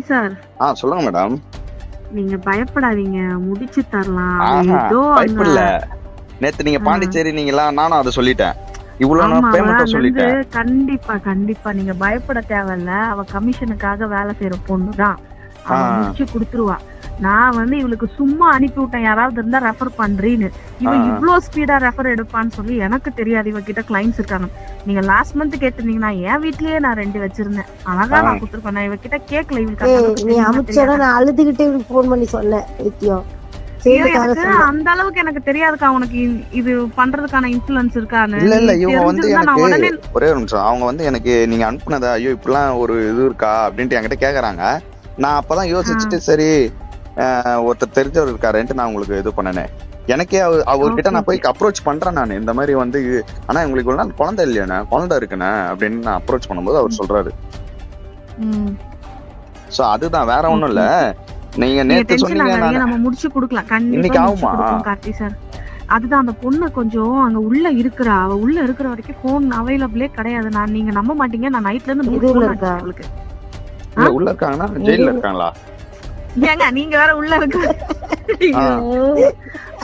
Sir. ஆ சொல்லுங்க madam. நீங்க பயப்படாதீங்க. முடிச்சு தரலாம். ஏதோ பயப்படல நேத்து நீங்க. பாண்டிச்சேரி நீங்களா நானும் அதை சொல்லிட்டேன். கண்டிப்பா கண்டிப்பா. நீங்க பயப்பட தேவையில்ல. அவ கமிஷனுக்காக வேலை செய்யற பொண்ணுதான். அவ. முடிச்சு கொடுத்துருவா. நான் வந்து இவளுக்கு சும்மா அனுப்பி விட்டேன். யாராவது இருந்தா ரெஃபர் பண்றீன்னு. இவன் ஆ. இவ்ளோ ஸ்பீடா ரெஃபர் எடுப்பான்னு சொல்லி எனக்கு தெரியாது. இவ கிட்ட கிளைண்ட்ஸ் இருக்காங்க. நீங்க லாஸ்ட் மந்த் கேட்டிருந்தீங்கன்னா என் வீட்லயே நான் ரெண்டு வச்சிருந்தேன். அழகா. நான் கொடுத்துருப்பேன் நான் இவ கிட்ட கேட்கல. இவளுக்கு ஏய் அந்த அளவுக்கு நீ அமிச்சோட? நான் அழுதுகிட்டே ஃபோன் பண்ணி சொன்னேன். சொன்னேன். அந்த அளவுக்கு எனக்கு தெரியாதுக்கா. உனக்கு இது பண்றதுக்கான இன்ஃபுளுன்ஸ் இருக்கான்னு. இல்ல இல்ல இவங்க வந்து எனக்கு ஒரு நிமிஷம். அவங்க வந்து எனக்கு நீங்க அனுப்புனதா ஐயோ இப்படிலாம் ஒரு இது இருக்கா? அப்படின்ட்டு என்கிட்ட கேக்குறாங்க. நான் அப்பதான் யோசிச்சுட்டு சரி ஒருத்தர் தெரிஞ்சவர் இருக்காருன்ட்டு நான் உங்களுக்கு இது பண்ணனேன் எனக்கே அவர் அவர்கிட்ட நான் போய் அப்ரோச் பண்றேன் நான். இந்த மாதிரி வந்து ஆனா உங்களுக்கு இவ்வளவு நாள் குழந்தை இல்லையாண்ணே குழந்தை இருக்குண்ணே அப்படின்னு நான் அப்ரோச் பண்ணும்போது அவர் சொல்றாரு. சோ அதுதான் வேற ஒண்ணும் இல்ல. நீங்க நேத்து சொன்னீங்க நம்ம முடிச்சு கொடுக்கலாம். இன்னைக்கு ஆகுமா? கார்த்தி சார் அதுதான் அந்த பொண்ணு கொஞ்சம் அங்க உள்ள இருக்கிறா. அவ உள்ள இருக்கிற வரைக்கும் போன் அவைலபிளே கிடையாது. நான் நீங்க நம்ப மாட்டீங்க. நான் நைட்ல இருந்து அவளுக்கு. உள்ள இருக்காங்கன்னா ஜெயில இருக்காங்களா? ஏங்க நீங்க வேற உள்ள இருக்க.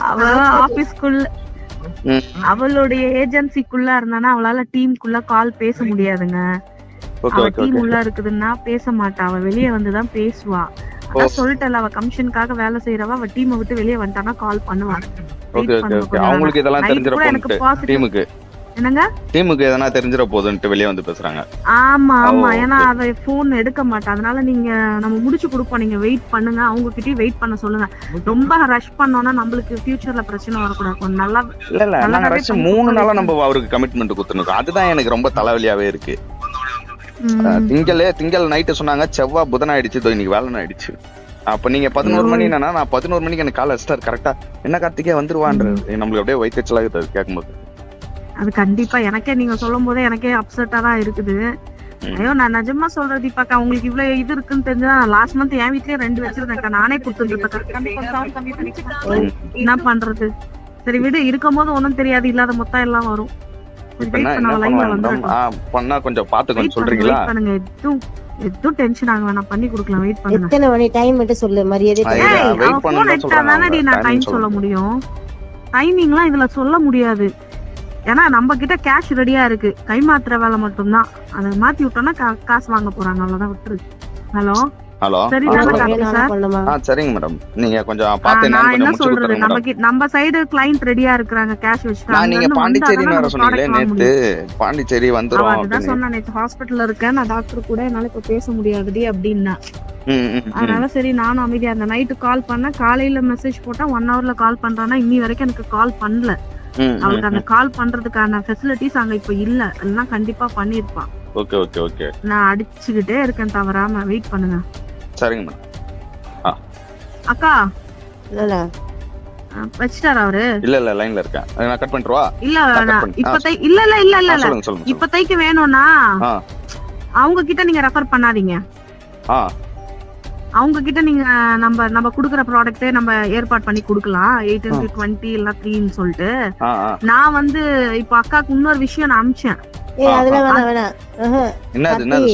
அவ ஆபீஸ்க்குள்ள. அவளுடைய ஏஜென்சிக்குள்ள இருந்தானா அவளால டீமுக்குள்ள கால் பேச முடியாதுங்க. அவ டீம் உள்ள இருக்குதுன்னா பேச மாட்டா. அவ வெளியே வந்துதான் பேசுவா. அதான் சொல்லிட்டல அவ கமிஷனுக்காக வேலை செய்யறவ அவ டீமை விட்டு வெளியே வந்துட்டானா கால் பண்ணுவா. அவங்களுக்கு இதெல்லாம் பாசிட்டிவ் டீமுக்கு என்னங்க? டீமுக்கு எதனா தெரிஞ்சிட போகுதுன்ட்டு வெளியே வந்து பேசுறாங்க. ஆமா ஆமா. ஏன்னா அவ போன் எடுக்க மாட்டா அதனால நீங்க நம்ம முடிச்சு கொடுப்போம். நீங்க வெயிட் பண்ணுங்க. அவங்க கிட்டயும் வெயிட் பண்ண சொல்லுங்க. ரொம்ப ரஷ் பண்ணோம்னா நம்மளுக்கு ஃபியூச்சர்ல பிரச்சனை வரக்கூடாது. கொஞ்சம் நல்லா இல்ல இல்ல. நாங்க ரஷ் மூணு நாளா. நம்ம அவருக்கு கமிட்மெண்ட் கொடுத்துருக்கோம் அதுதான் எனக்கு ரொம்ப தலைவலியாவே இருக்கு. திங்களே திங்கள் நைட்டு சொன்னாங்க செவ்வாய் புதன் ஆயிடுச்சு. இன்னைக்கு வேலை ஆயிடுச்சு. அப்ப நீங்க பதினோரு மணி என்னன்னா நான் பதினோரு மணிக்கு எனக்கு கால் அடிச்சிட்டாரு. கரெக்டா என்ன கார்த்திகே வந்துருவான்றது நம்மளுக்கு அப்படியே வயிற்றுச்சலாக அது கேட்கும்போது அது கண்டிப்பா எனக்கே நீங்க சொல்லும் போதே எனக்கே அப்செட்டா தான் இருக்குது. ஐயோ நான் நிஜமா சொல்றது இப்பாக்கா உங்களுக்கு இவ்வளவு இது இருக்குன்னு தெரிஞ்சா லாஸ்ட் மந்த் என் வீட்லயே ரெண்டு வச்சிருந்தேன்க்கா நானே கொடுத்துருப்பேன் என்ன பண்றது? சரி விடு இருக்கும் போது ஒண்ணும் தெரியாது இல்லாத மொத்தம் எல்லாம் வரும். பண்ண, கொஞ்சம் பாத்து கொஞ்சம் பண்ணுங்க, சொல்றீங்களா? wait பண்ணுங்க. எதுவும் எதுவும் டென்ஷன் ஆக வேணாம் பண்ணி கொடுக்கலாம் வெயிட் பண்ணுங்க. எத்தனை மணி? டைம் மட்டும் சொல்லு மரியாதை அவங்க. நான் timing டைம் சொல்ல. முடியும்? டைமிங்லாம் இதுல சொல்ல முடியாது. ஏன்னா நம்ம கிட்ட கேஷ் ரெடியா இருக்கு. கை வேலை மட்டும்தான். அதை மாத்தி விட்டோம்னா காசு வாங்க போறாங்க. அவ்வளவுதான் விட்டுரு. ஹலோ? ஹலோ? சரிங்க மேடம். நீங்க கொஞ்சம் பார்த்து நான் என்ன சொல்றது? கொடுத்துருங்க நம்ம சைடு கிளைண்ட் ரெடியா இருக்கிறாங்க கேஷ் வச்சுட்டு. நான் அங்க நீங்க நம்ம சொன்னீங்களே நேத்து. பாண்டிச்சேரி வந்துரும் அதுதான் அப்படின்னு. சொன்னா நேற்று ஹாஸ்பிட்டல்ல இருக்கேன். நான் டாக்டர் கூட என்னால இப்ப பேச முடியாதுடி அப்படின்னா. அதனால சரி நானும் அமைதியா இருந்தேன். நைட்டு கால் பண்ணேன். காலையில மெசேஜ் போட்டா ஒன் ஹவர்ல கால் பண்றானா இன்னி வரைக்கும் எனக்கு கால் பண்ணல. அவளுக்கு அந்த. கால் பண்றதுக்கான ஃபெசிலிட்டிஸ் அங்க இப்ப இல்ல. எல்லாம் கண்டிப்பா பண்ணிருப்பான். Okay okay okay. நான் அடிச்சுக்கிட்டே இருக்கேன் தவறாம. வெயிட் பண்ணுங்க. சரிங்க மேடம். அக்கா. இல்ல வச்சிட்டாரா அவரு? இல்ல இல்ல லைன்ல இருக்கேன். அதை நான் கட் பண்ணிட்டுவா? இல்ல. இப்பத்தை இல்ல இல்ல இல்ல. இப்பத்தைக்கு வேணும்னா. அவங்க கிட்ட நீங்க ரெஃபர் பண்ணாதீங்க. ஆ. அவங்க கிட்ட நீங்க நம்ம நம்ம குடுக்குற ப்ராடக்ட்டே நம்ம ஏற்பாடு பண்ணி கொடுக்கலாம். எயிட் இன்டு டுவெண்ட்டி இல்ல த்ரீன்னு சொல்லிட்டு. நான் வந்து இப்போ அக்காக்கு இன்னொரு விஷயம் நான் அமிச்சேன்.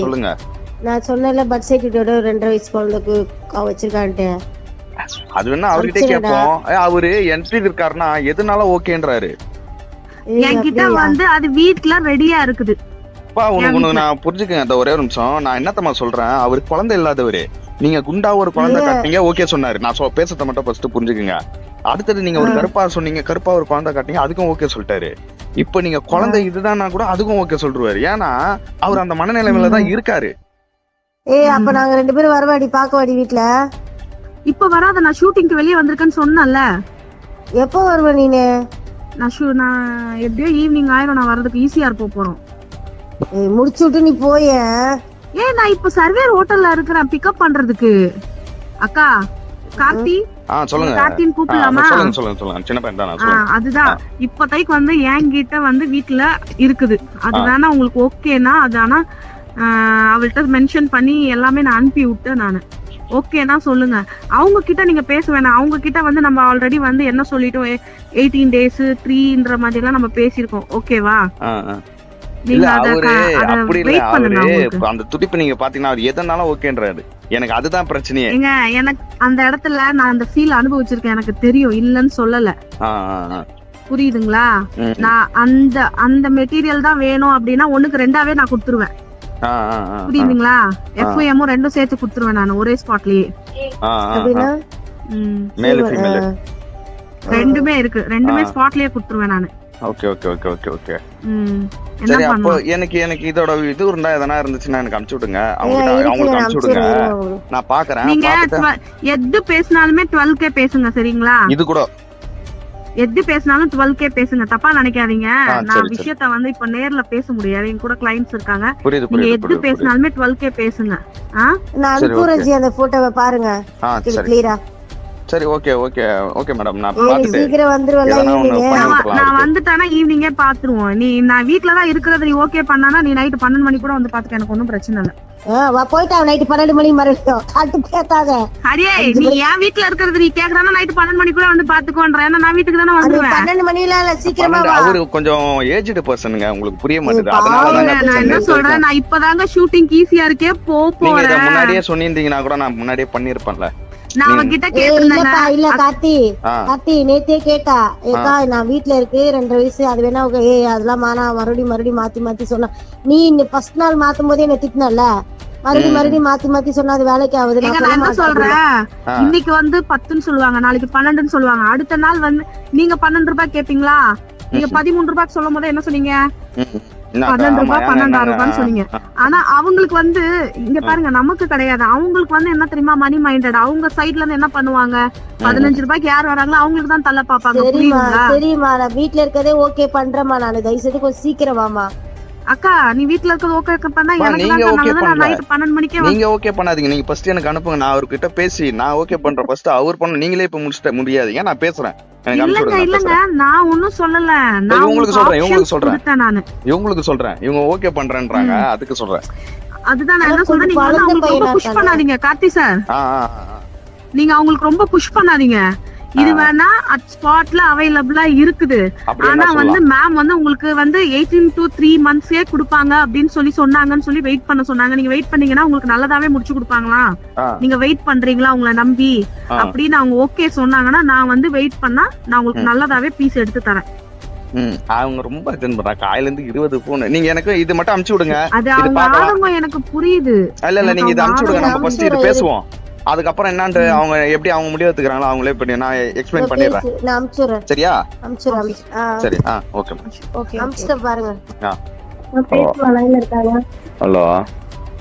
சொல்லுங்க. நான் சொன்னேன்ல பர்த் சர்டிஃபிகேட்டோட ரெண்டரை வயசு குழந்தைக்கு வச்சிருக்கான்ட்டு. அது வேணா அவர்கிட்ட. கேட்போம். ஏ, அவரு என்ட்ரி இருக்காருன்னா எதுனால ஓகேன்றாரு? என்கிட்ட? வந்து அது வீட்ல ரெடியா இருக்குது. பா உனக்கு நான் புரிஞ்சுக்கங்க அந்த ஒரே ஒரு நிமிஷம். நான் என்னத்தம்மா சொல்றேன்? அவர் குழந்தை இல்லாதவரு. நீங்க குண்டா ஒரு குழந்தை. காட்டினீங்க ஓகே சொன்னாரு. நான் சொ- பேசுறத மட்டும் ஃபர்ஸ்ட் புரிஞ்சுக்குங்க. அடுத்தது நீங்க ஒரு கருப்பா சொன்னீங்க கருப்பா ஒரு குழந்தை காட்டினீங்க அதுக்கும் ஓகே சொல்லிட்டாரு. இப்போ நீங்க குழந்தை இதுதான்னா கூட அதுக்கும் ஓகே சொல்றாரு ஏன்னா அவர் அந்த மனநிலைமையில தான் இருக்காரு. ஏய் அப்ப நாங்க ரெண்டு பேரும் வரவாடி பாக்கவாடி வீட்ல. இப்ப வராத நான் ஷூட்டிங்க்கு வெளியே வந்திருக்கேன்னு சொன்னேன்ல. எப்போ வருவ நீனு? நான் ஷூ நான் எப்படியோ ஈவினிங் ஆயிரும் நான் வர்றதுக்கு ஈஸியா இருப்ப போறோம். ஏய், முடிச்சு விட்டு நீ போய. ஏன் நான் இப்ப சர்வேர் ஹோட்டல்ல இருக்கிறேன். பிக்கப் பண்றதுக்கு. அக்கா கார்த்தி? ஆ சொல்லுங்க. கூப்பிடலாமா? சொல்லுங்க சொல்லுங்க சொல்லுங்க. சின்ன பையன் தான் நான் ஆ, சொல்லுங்க அதுதான் இப்போதைக்கு வந்து என்கிட்ட வந்து வீட்ல இருக்குது. அது. வேணா உங்களுக்கு ஓகேனா அது ஆனா அவள்கிட்ட மென்ஷன் பண்ணி எல்லாமே நான் அனுப்பி விட்டேன் நானு. ஓகேனா சொல்லுங்க. அவங்க கிட்ட நீங்க பேச வேணாம். அவங்க கிட்ட வந்து நம்ம ஆல்ரெடி வந்து என்ன சொல்லிட்டோம்? எயிட்டீன் டேஸ் த்ரீன்ற மாதிரி எல்லாம் நம்ம பேசியிருக்கோம். ஓகேவா? இல்ல அவரு அப்படி இல்ல அந்த துடிப்பு நீங்க பாத்தீங்கன்னா அவர் எதனாலும் ஓகேன்றாரு? எனக்கு அதுதான் பிரச்சனையே. ஏங்க எனக்கு அந்த இடத்துல நான் அந்த ஃபீல் அனுபவிச்சிருக்கேன் எனக்கு தெரியும் இல்லன்னு சொல்லல. புரியுதுங்களா? நான் அந்த அந்த மெட்டீரியல் தான் வேணும் அப்படின்னா ஒண்ணுக்கு ரெண்டாவே நான் கொடுத்துருவேன். புரியுதுங்களா? எஃப்ஐஎம்மும் ரெண்டும் சேர்த்து கொடுத்துருவேன் நான் ஒரே ஸ்பாட்லயே ரெண்டுமே இருக்கு ரெண்டுமே. ஸ்பாட்லயே கொடுத்துருவேன் நானு. Okay okay okay okay okay. சரி அப்போ எனக்கு எனக்கு இதோட இது இருந்தா எதனா இருந்துச்சுன்னா எனக்கு அனுப்பிச்சு விடுங்க. அவங்க அவங்களுக்கு அனுப்பிச்சு விடுங்க. நான் பாக்குறேன் நீங்க பாத்துட்டு 12 எது பேசினாலுமே டுவெல் கே பேசுங்க சரிங்களா? இது கூட. எது பேசினாலும் டுவெல் கே பேசுங்க தப்பா நினைக்காதீங்க. நான். விஷயத்த வந்து இப்ப நேர்ல பேச முடியாது. என் கூட கிளைண்ட்ஸ் இருக்காங்க. நீங்க எது. பேசினாலுமே டுவெல் கே பேசுங்க. நான் அனுப்புறேன் அந்த போட்டோவை பாருங்க. கிளியரா சரி ஓகே ஓகே ஓகே மேடம் நான் சீக்கிரம் வந்துருவல பண்ணி நான் வ-. வந்துட்டானா ஈவினிங்கே பாத்துருவோம் நீ நான் வீட்ல தான் இருக்கிறது நீ ஓகே பண்ணானா நீ நைட் பன்னெண்டு மணி கூட வந்து பாத்துக்க எனக்கு ஒன்றும் பிரச்சனை இல்ல. போயிட்டா நைட்டு பன்னெண்டு மணி மறுபடியும். காட்டு பேத்தாத ஹரியே நீ என் வீட்ல இருக்கிறது நீ கேக்குறானா நைட் பன்னெண்டு மணி கூட வந்து பாத்துக்கோன்ற ஏன்னா நான் வீட்டுக்கு தானே வந்துருவேன். பன்னெண்டு மணில இல்ல சீக்கிரமா வா. அவரு கொஞ்சம் ஏஜ்டு பர்சனுங்க உங்களுக்கு புரிய மாட்டேது. பாவம், அதனால இல்ல, நான் என்ன சொல்றேன் நான் இப்பதாங்க ஷூட்டிங் ஈஸியா இருக்கே போ நீங்க போறேன். முன்னாடியே சொல்லியிருந்தீங்கன்னா கூட நான் முன்னாடியே பண்ணிருப்பேன்ல நான் அவகிட்ட இல்லக்கா இல்ல கார்த்தி. கார்த்தி நேத்தே கேட்டா ஏக்கா நான் வீட்ல இருக்கு ரெண்டரை வயசு அது வேணா ஏய் அதெல்லாம் மானா மறுபடியும் மறுபடியும் மாத்தி மாத்தி சொன்னா. நீ ஃபர்ஸ்ட் நாள் மாத்தும் போதே என்ன திட்டினல மறுபடியும் மறுபடியும் மாத்தி மாத்தி சொன்னா அது வேலைக்கு ஆகுது நான் என்ன சொல்றேன். இன்னைக்கு வந்து பத்துன்னு சொல்லுவாங்க நாளைக்கு பன்னெண்டுன்னு சொல்லுவாங்க. அடுத்த நாள் வந்து நீங்க பன்னெண்டு ரூபாய் கேப்பீங்களா? நீங்க பதிமூணு ரூபாய்க்கு சொல்லும் போது என்ன சொன்னீங்க? பன்னெண்டு ரூபாய் பன்னெண்டாயிரம் ரூபான்னு சொன்னீங்க. ஆனா அவங்களுக்கு வந்து இங்க பாருங்க நமக்கு கிடையாது. அவங்களுக்கு வந்து என்ன தெரியுமா மணி மைண்டட் அவங்க சைடுல இருந்து என்ன பண்ணுவாங்க? பதினஞ்சு ரூபாய்க்கு யார் வராங்களோ அவங்களுக்கு தான் தள்ள பாப்பாங்க சரிம்மா சரிம்மா நான் வீட்ல இருக்கதே ஓகே பண்றேம்மா நானு. தயவு செய்து கொஞ்சம் சீக்கிரம் வாமா அக்கா நீ வீட்ல இருக்கிறது ஓகே பண்ணா எனக்கு நல்லது. நான். நைட் மணிக்கே நீங்க ஓகே பண்ணாதீங்க. நீங்க ஃபர்ஸ்ட் எனக்கு அனுப்புங்க. நான் அவர்கிட்ட பேசி நான் ஓகே பண்றேன். ஃபர்ஸ்ட் அவர் பண்ண நீங்களே இப்ப முடிச்சிட்ட முடியாது ஏன் நான் பேசுறேன். இல்லங்க இல்லங்க. நான் ஒண்ணும் சொல்லல. நான் இவங்களுக்கு உங்களுக்கு சொல்றேன், இவங்களுக்கு சொல்றேன். நானு. இவங்களுக்கு சொல்றேன். இவங்க ஓகே பண்றேன்றாங்க. அதுக்கு சொல்றேன். அதுதான் நான் என்ன சொல்றேன்? நீங்க அவங்களுக்கு ரொம்ப புஷ். பண்ணாதீங்க கார்த்தி சார். நீங்க அவங்களுக்கு ரொம்ப புஷ் பண்ணாதீங்க. இது. வேணா அட் ஸ்பாட்ல அவைலபிளா இருக்குது. ஆனா வந்து மேம் வந்து உங்களுக்கு வந்து எயிட்டீன் டு த்ரீ மந்த்ஸே கொடுப்பாங்க அப்படின்னு சொல்லி சொன்னாங்கன்னு சொல்லி வெயிட் பண்ண சொன்னாங்க. நீங்க வெயிட் பண்ணீங்கன்னா உங்களுக்கு நல்லதாவே முடிச்சு கொடுப்பாங்களா? நீங்க வெயிட் பண்றீங்களா உங்களை நம்பி. அப்படின்னு அவங்க ஓகே சொன்னாங்கன்னா நான் வந்து வெயிட் பண்ணா நான் உங்களுக்கு நல்லதாவே பீஸ் எடுத்து தரேன். அவங்க ரொம்ப பண்றாங்க காலையில இருந்து இருபது போன் நீங்க எனக்கு இது மட்டும் அனுப்பிச்சு விடுங்க. எனக்கு புரியுது. இல்ல இல்ல நீங்க இதை அனுப்பிச்சு விடுங்க. நம்ம ஃபர்ஸ்ட் இது பேசுவோம். அதுக்கப்புறம் என்னன்ட்டு அவங்க எப்படி அவங்க முடிவு எடுத்துக்கிறாங்களோ அவங்களே பண்ணி நான் எக்ஸ்பிளைன் பண்ணிடுறேன். நான் சரியா? சரி ஆ ஓகே ஓகே அனுப்பிச்சுட்டேன் பாருங்க. ஆ. பேசுவா லைன்ல இருக்காங்க. ஹலோ.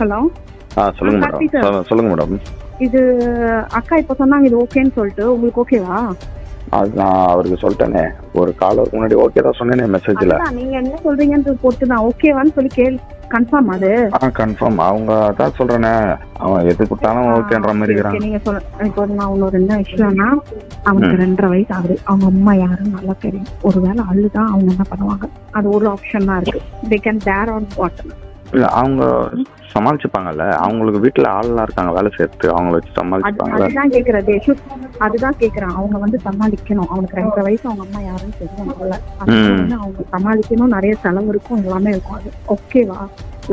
ஹலோ. ஆ சொல்லுங்க மேடம். சொல்லுங்க மேடம் இது அக்கா இப்ப சொன்னாங்க இது ஓகேன்னு சொல்லிட்டு. உங்களுக்கு ஓகேவா அது நான் அவருக்கு சொல்லிட்டேனே. ஒரு கால் முன்னாடி ஓகே தான் சொன்னேனே மெசேஜ்ல நீங்க என்ன சொல்றீங்கன்னு போட்டு தான். ஓகேவான்னு சொல்லி கேள். கன்ஃபார்ம் அது. ஆ கன்ஃபார்ம் அவங்க அதான் சொல்றேனே. அவன் எது கொடுத்தாலும் ஓகேன்ற மாதிரி okay, நீங்க சொல்ல இப்போ நான் இன்னொரு என்ன விஷயம்னா அவனுக்கு ரெண்டரை வயசு ஆகுது. அவங்க அம்மா யாருன்னு நல்லா தெரியும். ஒருவேளை அழுதான் அவங்க என்ன பண்ணுவாங்க? அது ஒரு ஆப்ஷன் தான் இருக்கு. They can dare on what இல்ல அவங்க சமாளிச்சுப்பாங்கல்ல. அவங்களுக்கு வீட்டுல ஆள்லாம் இருக்காங்க வேலை சேர்த்து அவங்கள வச்சு சமாளிச்சுப்பாங்கல்ல. அதுதான் கேக்குறேன் தேஷு அதுதான் கேக்குறேன். அவங்க வந்து சமாளிக்கணும். அவனுக்கு ரெண்டரை வயசு அவங்க அம்மா யாருன்னு தெரியும் அவங்க சமாளிக்கணும். நிறைய செலவு இருக்கும். எல்லாமே இருக்கும். அது ஓகேவா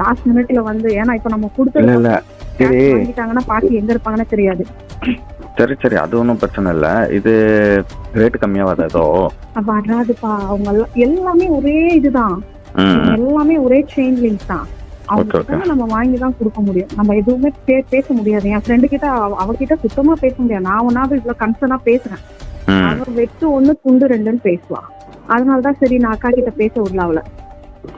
லாஸ்ட் மினிட்ல வந்து ஏன்னா இப்ப நம்ம இல்ல கொடுத்து இல்ல வாங்கிட்டாங்கன்னா பாட்டி எங்க இருப்பாங்கன்னு தெரியாது. சரி சரி. அது ஒன்றும் பிரச்சனை இல்ல. இது ரேட் கம்மியாகாது ஏதோ? அப்ப வராதுப்பா. அவங்க எல்லாம் ஒரே இதுதான். எல்லாமே ஒரே செயின் லிங்க் தான். அவங்க நம்ம வாங்கி தான் கொடுக்க முடியும். நம்ம எதுவுமே பே- பேச முடியாது. என் ஃப்ரெண்டு கிட்ட அவ- அவகிட்ட சுத்தமா பேச முடியாது. நான் ஒன்னாவது இவ்வளவு கன்சர்னா பேசுறேன். ம். அவ வெட்டு ஒண்ணு துண்டு ரெண்டுன்னு பேசுவா. அதனாலதான் சரி நான் அக்கா கிட்ட பேச விடல அவள.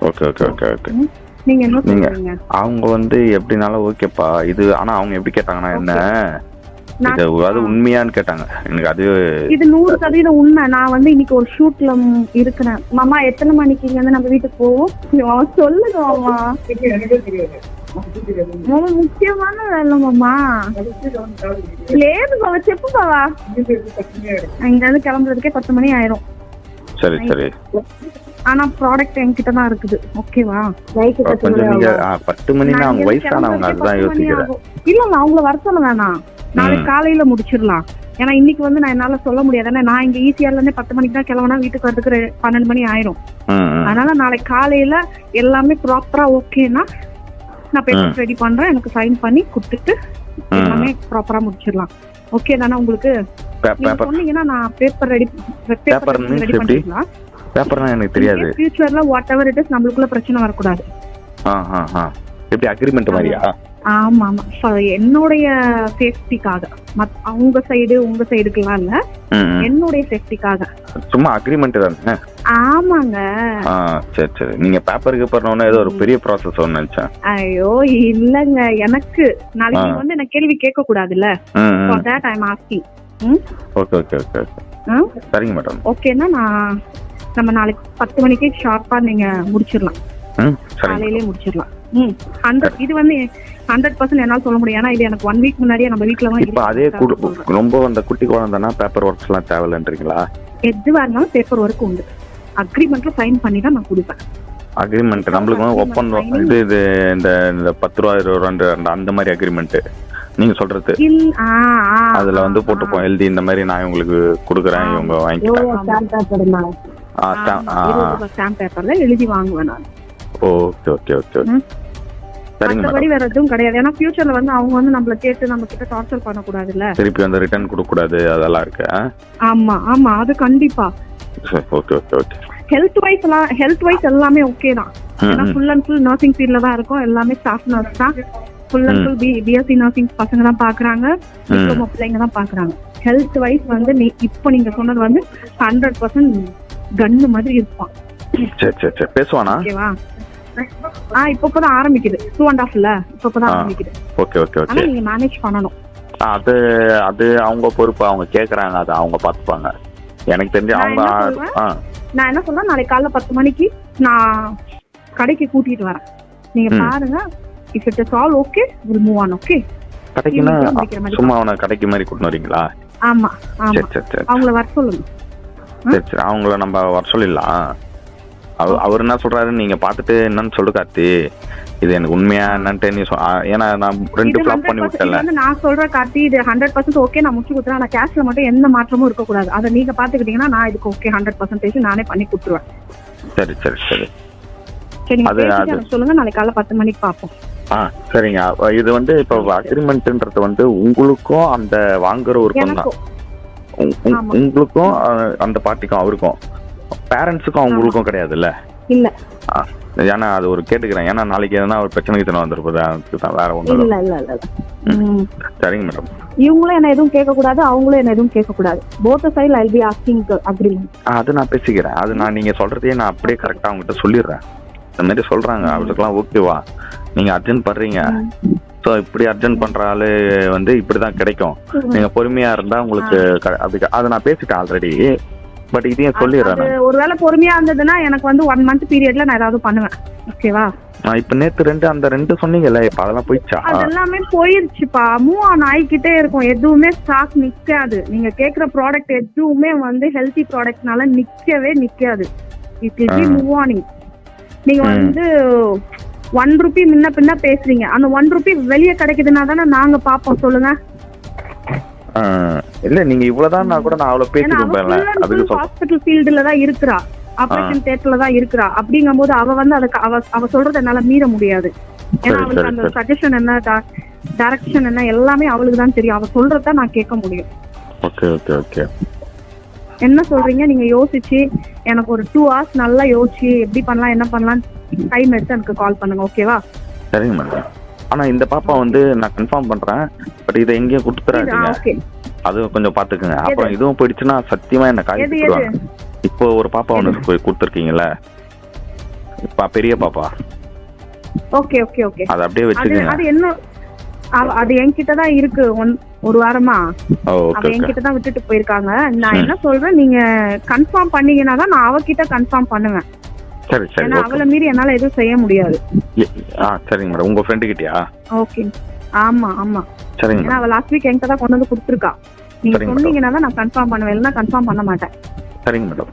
ஓகே ஓகே ஓகே ஓகே நீங்க என்ன சொல்றீங்க? அவங்க வந்து எப்படினாலும் ஓகேப்பா இது ஆனா அவங்க எப்படி கேட்டாங்கன்னா என்ன? இது அது உண்மையான்னு கேட்டாங்க. எனக்கு அது இது நூறு சதவீதம் உண்மை. நான் வந்து இன்னைக்கு ஒரு ஷூட்ல இருக்கிறேன். மாமா எத்தனை மணிக்கு இங்க நம்ம வீட்டுக்கு போவோம்? அவன் சொல்லுங்க மாமா. மாமா முக்கியமான வேலை மாமா. லேது பாவா செப்பு பாவா இங்க இருந்து கிளம்புறதுக்கே பத்து மணி ஆயிரும். ஆனா ப்ராடக்ட் என்கிட்ட இருக்குது. ஓகேவா கொஞ்சம் நீங்க 10 மணினா அவங்க வயசானவங்க அதுதான் இல்ல அவங்கள வர சொல்ல வேணாம். நாளைக்கு காலையில முடிச்சிடலாம். ஏன்னா இன்னைக்கு வந்து நான் என்னால சொல்ல முடியாது ஏன்னா நான் இங்க ஈஸியால இருந்தே பத்து மணிக்கு தான் கிளம்புனா வீட்டுக்கு வரதுக்கு பன்னெண்டு மணி ஆயிரும். அதனால நாளைக்கு காலையில எல்லாமே ப்ராப்பரா ஓகேனா நான் பேப்பர் ரெடி பண்றேன். எனக்கு சைன் பண்ணி கொடுத்துட்டு. எல்லாமே ப்ராப்பரா முடிச்சிடலாம். ஓகே தானே உங்களுக்கு? சொன்னீங்கன்னா நான் பேப்பர் ரெடி பேப்பர் ரெடி? பண்ணிக்கலாம். பேப்பர்னா எனக்கு தெரியாது. ஃபியூச்சர்ல வாட் எவர் இட் இஸ் நம்மளுக்குள்ள பிரச்சனை வரக்கூடாது. ஆ ஆ ஆ. எப்படி அக்ரிமெண்ட் மாதிரியா? ஆமா ஆமா என்னுடைய சேஃப்டிக்காக அவங்க சைடு உங்க சைடுக்கெல்லாம் இல்ல. என்னுடைய சேஃப்டிக்காக சும்மா அக்ரிமெண்ட் தானே? ஆமாங்க. சரி சரி. நீங்க பேப்பர் கீப்பர்னு ஏதோ ஒரு பெரிய ப்ராசஸ் ஒன்று நினைச்சேன். ஐயோ இல்லங்க. எனக்கு நாளைக்கு வந்து எனக்கு கேள்வி கேட்க கூடாதுல்ல. For that I'm asking okay okay okay சரிங்க மேடம் ஓகேன்னா நான் நம்ம நாளைக்கு பத்து மணிக்கு ஷார்ப்பா நீங்க முடிச்சிடலாம். காலையிலே முடிச்சிடலாம். ம் ஹண்ட்ரட் இது வந்து ஹண்ட்ரட் பர்சன்ட் என்னால சொல்ல முடியும். ஏன்னா இது எனக்கு ஒன் வீக் முன்னாடியே நம்ம வீட்ல தான் இப்போ அதே. ரொம்ப அந்த குட்டி குழந்தைனா பேப்பர் ஒர்க்ஸ் எல்லாம் தேவையில்லைன்றீங்களா? எதுவா இருந்தாலும் பேப்பர் ஒர்க் உண்டு. அக்ரிமெண்ட்ல சைன் பண்ணி தான் நான் கொடுப்பேன். அக்ரிமெண்ட் நம்மளுக்கு வந்து signing. இது இது இந்த இந்த பத்து ரூபா இருபது ரூபா அந்த அந்த மாதிரி அக்ரிமெண்ட் நீங்க சொல்றது. அதுல வந்து போட்டுப்போம். எழுதி இந்த மாதிரி நான் உங்களுக்கு கொடுக்குறேன். இவங்க ரூபாய் ஸ்டாம்ப் பேப்பர்ல எழுதி வாங்குவேன் நான். ஓகே ஓகே ஓகே ம். சரிங்க மற்றபடி மேடம் வேற எதுவும் கிடையாது. ஏன்னா ஃபியூச்சர்ல வந்து அவங்க வந்து நம்மள கேட்டு நம்ம கிட்ட டார்ச்சர் பண்ணக்கூடாதுல்ல? திருப்பி வந்து ரிட்டர்ன் கொடுக்க கூடாது அதெல்லாம் இருக்கு ஆமா ஆமா. அது கண்டிப்பா. Okay okay okay health wise எல்லாம் ஹெல்த் வைஸ் எல்லாமே ஓகே தான். ஏன்னா ஃபுல் அண்ட் ஃபுல் நர்சிங் ஃபீல்ட்ல தான் இருக்கும். எல்லாமே ஸ்டாஃப் நர்ஸ் தான். ஃபுல் அண்ட் ம். ஃபுல் பி பிஎஸ்சி நர்சிங் பசங்க தான் பாக்குறாங்க. டிப்ளமோ பிள்ளைங்க தான் பாக்குறாங்க. ஹெல்த் வைஸ் வந்து நீ இப்போ நீங்க சொன்னது வந்து ஹண்ட்ரட் பர்சன்ட் கன்னு மாதிரி இருப்பான். சரி சரி சரி. பேசுவானா? ஓகேவா ஆ இப்போ இப்பதான் ஆரம்பிக்குது. டூ அண்ட் ஹாஃப்ல இப்போ இப்பதான் ஆ. ஆரம்பிக்குது. ஓகே ஓகே ஓகே நீங்க மேனேஜ் பண்ணணும். அது அது அவங்க பொறுப்பு. அவங்க கேக்குறாங்க அது அவங்க பாத்துப்பாங்க எனக்கு தெரிஞ்சு அவங்க நான் என்ன சொல்றேன்? நாளைக்கு காலைல பத்து மணிக்கு நான் கடைக்கு கூட்டிட்டு வரேன். நீங்க. பாருங்க. If it is all okay will move on okay மாதிரி சும்மா அவனை கடைக்கு மாதிரி கூட்டின்னு வரீங்களா? ஆமா ஆமா. அவங்கள வர சொல்லுங்க. சரி சரி. அவங்கள நம்ம வர சொல்லிடலாம். அவ- அவர் என்ன சொல்றாரு? நீங்க பாத்துட்டு என்னன்னு சொல்லு கார்த்தி. இது எனக்கு உண்மையா என்னன்ட்டு நீ ஏன்னா நான் ரெண்டு ஃபிளாப் பண்ணி விட்டல நான் சொல்ற கார்த்தி இது ஹண்ட்ரட் பர்சன்ட் ஓகே நான் முடிச்சு கொடுத்துறேன். ஆனா கேஷ்ல மட்டும் எந்த மாற்றமும் இருக்கக்கூடாது. அதை நீங்க பாத்துக்கிட்டீங்கன்னா நான் இதுக்கு ஓகே ஹண்ட்ரட் பர்சன்டேஜ் நானே பண்ணி கொடுத்துருவேன். சரி சரி சரி. சொல்லுங்க நாளைக்கு காலைல பத்து மணிக்கு பார்ப்போம். ஆ சரிங்க. இது வந்து இப்போ அக்ரிமெண்ட்ன்றது வந்து உங்களுக்கும் அந்த உங்- ஆமா. உங்களுக்கும் அந்த பார்ட்டிக்கும் அவருக்கும். பேரண்ட்ஸுக்கும் அவங்களுக்கும் கிடையாதுல்ல? இல்ல. ஏன்னா அது ஒரு கேட்டுக்கிறேன். ஏன்னா நாளைக்கு எதனா ஒரு பிரச்சனைக்கு தானே வந்துருப்பது? வேற ஒன்றும் இல்ல இல்ல. இல்ல. சரிங்க மேடம் இவங்களும் என்ன எதுவும் கேட்க கூடாது அவங்களும் என்ன எதுவும் கேட்க கூடாது both side I be asking agreement அது நான் பேசிக்கிறேன். அது நான் நீங்க சொல்றதையே நான் அப்படியே கரெக்டா அவங்ககிட்ட சொல்லிடுறேன். இந்த மாதிரி சொல்றாங்க. அவளுக்குலாம் ஓகேவா நீங்க அர்ஜென்ட் பண்றீங்க. ஸோ இப்படி அர்ஜென்ட் பண்ற ஆளு வந்து இப்படிதான் கிடைக்கும். நீங்க பொறுமையா இருந்தா உங்களுக்கு அதுக்கு அதை நான் பேசிட்டேன் ஆல்ரெடி பட் இதையும் சொல்லிடுறேன். ஒருவேளை பொறுமையா இருந்ததுன்னா எனக்கு வந்து ஒன் மந்த் பீரியட்ல நான் ஏதாவது பண்ணுவேன். ஓகேவா இப்ப நேத்து ரெண்டு அந்த ரெண்டு சொன்னீங்கல்ல இப்ப அதெல்லாம் போயிடுச்சா? அது எல்லாமே போயிருச்சுப்பா. மூவ் ஆன் ஆயிக்கிட்டே இருக்கும். எதுவுமே ஸ்டாக் நிக்காது. நீங்க கேக்குற ப்ராடக்ட் எதுவுமே வந்து ஹெல்த்தி ப்ராடக்ட்னால நிக்கவே நிக்காது. It is. மூவ் ஆனிங் நீங்க. வந்து ஒன் ருபி முன்ன பின்ன பேசுறீங்க. அந்த ஒன் ருபி வெளியே கிடைக்குதுன்னா தானே நாங்க பாப்போம் சொல்லுங்க. இல்ல நீங்க இவ்வளவுதான் கூட நான் அவ்வளவு பேசிட்டு அதுக்கு சொல் ஹாஸ்பிட்டல் ஃபீல்டுல தான் இருக்கிறா. ஆபரேஷன் தியேட்டர்ல தான் இருக்கிறா. அப்படிங்கும்போது அவ வந்து அதுக்கு அவ அவ சொல்றத என்னால மீற முடியாது. ஏன்னா அவளுக்கு அந்த. சஜஷன் என்ன டைரக்ஷன் என்ன எல்லாமே அவளுக்கு தான் தெரியும். அவ சொல்றத நான் கேட்க முடியும். Okay okay okay. என்ன சொல்றீங்க? நீங்க யோசிச்சு எனக்கு ஒரு டூ ஹவர்ஸ் நல்லா யோசிச்சு எப்படி பண்ணலாம் என்ன பண்ணலாம் டைம் எடுத்து எனக்கு கால் பண்ணுங்க ஓகேவா சரிங்க மேடம் ஆனா இந்த பாப்பா வந்து நான் கன்ஃபார்ம் பண்றேன். பட் இதை எங்கேயும் கொடுத்துறாதீங்க. அது கொஞ்சம் பாத்துக்குங்க அப்புறம் இதுவும் போயிடுச்சுன்னா சத்தியமா என்ன காய் எது, கொடுத்துருவாங்க இப்போ ஒரு பாப்பா ஒன்று கொடுத்துருக்கீங்கல்ல? பெரிய பாப்பா. ஓகே ஓகே ஓகே அதை அப்படியே வச்சுக்கோங்க. அது என்ன அது என்கிட்ட தான் இருக்கு. ஒரு வாரமா. அவ என்கிட்ட தான் விட்டுட்டு போயிருக்காங்க. நான். என்ன சொல்றேன் நீங்க கன்ஃபார்ம் பண்ணீங்கன்னா தான் நான் அவகிட்ட கன்ஃபார்ம் பண்ணுவேன். சரி சரி ஏன்னா அவளை மீறி என்னால எதுவும் செய்ய முடியாது. ஆ சரிங்க மேடம். உங்க ஃப்ரெண்டு கிட்டயா? ஓகே. ஆமா ஆமா. சரிங்க ஏன்னா அவ லாஸ்ட் வீக் என்கிட்ட தான் கொண்டு வந்து கொடுத்துருக்கா. நீங்க. சொன்னீங்கன்னா நான் கன்ஃபார்ம் பண்ணுவேன். இல்லைன்னா கன்ஃபார்ம் பண்ண மாட்டேன். சரிங்க மேடம்.